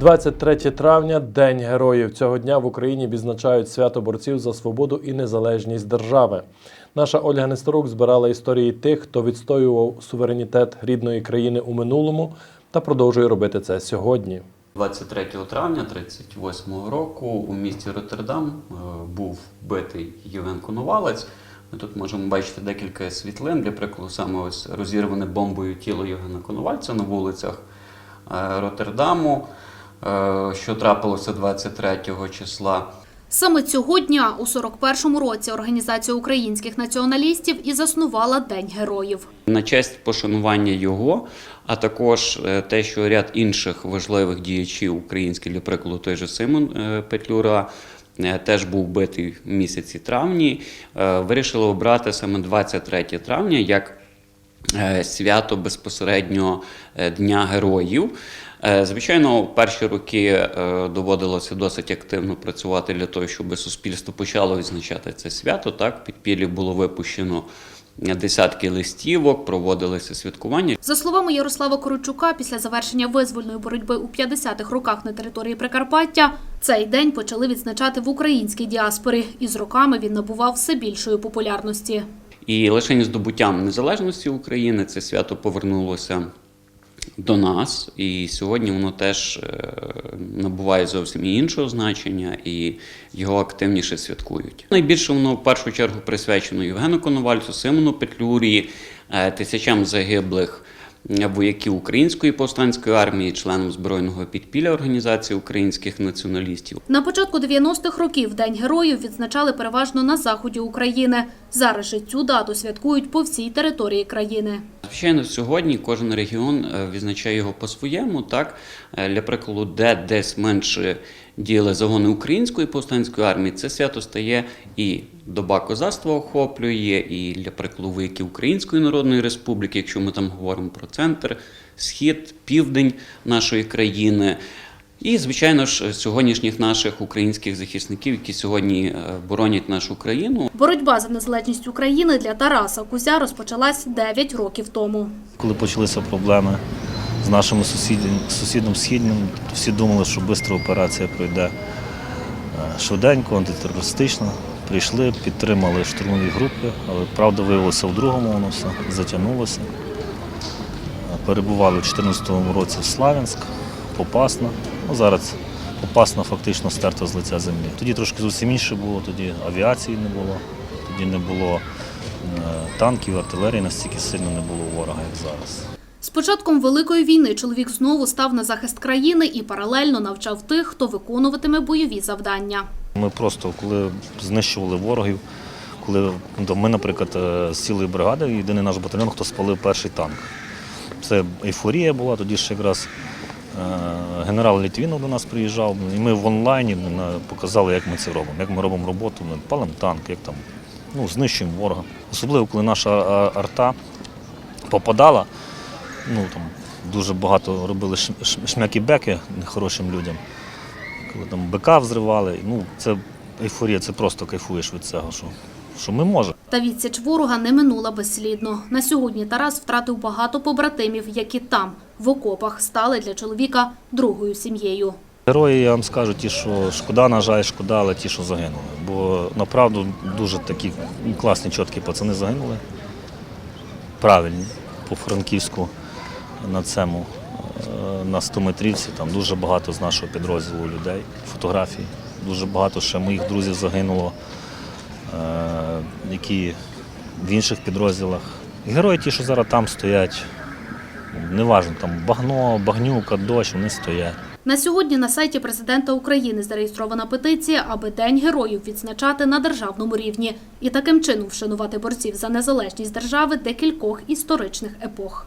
23 травня День героїв. Цього дня в Україні відзначають свято борців за свободу і незалежність держави. Наша Ольга Несторок збирала історії тих, хто відстоював суверенітет рідної країни у минулому та продовжує робити це сьогодні. 23 травня 38 року у місті Роттердам е, був битий Євген Коновалець. Ми тут можемо бачити декілька світлин. Для прикладу, саме ось розірване бомбою тіло Євгена Коновальця на вулицях е, Роттердаму, що трапилося 23 числа. Саме цього дня, у 41-му році, Організація українських націоналістів і заснувала День героїв. На честь пошанування його, а також е, те, що ряд інших важливих діячів українських, для прикладу, той же Симон е, Петлюра. е, Теж був битий в місяці травні. е, Вирішили обрати саме 23 травня як е, свято безпосередньо е, Дня героїв. Е, Звичайно, в перші роки е, доводилося досить активно працювати для того, щоб суспільство почало відзначати це свято. Так, підпіллі було випущено десятки листівок, проводилися святкування. За словами Ярослава Корочука, після завершення визвольної боротьби у 50-х роках на території Прикарпаття цей день почали відзначати в українській діаспорі, і з роками він набував все більшої популярності. І лише здобуттям незалежності України це свято повернулося до нас, і сьогодні воно теж е, набуває зовсім іншого значення, і його активніше святкують. Найбільше воно в першу чергу присвячено Євгену Коновальцю, Симону Петлюрі, е, тисячам загиблих е, вояків української повстанської армії, членам збройного підпілля Організації українських націоналістів. На початку 90-х років День героїв відзначали переважно на заході України. Зараз же цю дату святкують по всій території країни. Звичайно, сьогодні кожен регіон е, відзначає його по-своєму. Так, Е, для прикладу, де десь менше діяли загони української повстанської армії, це свято стає і доба козацтва охоплює, і для прикладу вояки Української Народної Республіки, якщо ми там говоримо про центр, схід, південь нашої країни. І, звичайно ж, сьогоднішніх наших українських захисників, які сьогодні е, боронять нашу країну, Боротьба за незалежність України для Тараса Кузя розпочалась 9 років тому. Коли почалися проблеми з нашими сусідом, сусідом східним, то всі думали, що швидка операція пройде е, швиденько, антитерористично. Прийшли, підтримали штурмові групи, але правда виявилося в другому, воно все затягнулося. Е, Перебували в 2014 році в Славянськ, Попасна. Ну, зараз Попасна фактично стерта з лиця землі. Тоді трошки зовсім інше було, тоді авіації не було, тоді не було е, танків, артилерії настільки сильно не було ворога, як зараз. З початком Великої війни чоловік знову став на захист країни і паралельно навчав тих, хто виконуватиме бойові завдання. Ми просто коли знищували ворогів, коли ну, ми, наприклад, е, з цілої бригади, єдиний наш батальйон, хто спалив перший танк. Це ейфорія була, тоді ще якраз е, генерал Літвінов до нас приїжджав, і ми в онлайні показали, як ми це робимо, як ми робимо роботу, ми палимо танк, як там ну, знищуємо ворога. Особливо, коли наша арта попадала, ну там дуже багато робили шм- шм- шмякі-беки нехорошим людям коли там бика взривали. Ну, це ейфорія, це просто кайфуєш від цього, що, що ми можемо. Та відсіч ворога не минула безслідно. На сьогодні Тарас втратив багато побратимів, які там, в окопах, стали для чоловіка другою сім'єю. Герої, я вам скажу, ті, що шкода, на жаль, шкода, але ті, що загинули. Бо направду дуже такі класні, чіткі пацани загинули. Правильні, по Франківську на цьому, е, на 100 метрівці, там дуже багато з нашого підрозділу людей, фотографій. Дуже багато ще моїх друзів загинуло, е, які в інших підрозділах. Герої ті, що зараз там стоять, неважно, там багно, багнюка, дощ, вони стоять. На сьогодні на сайті президента України зареєстрована петиція, аби День героїв відзначати на державному рівні і таким чином вшанувати борців за незалежність держави декількох історичних епох.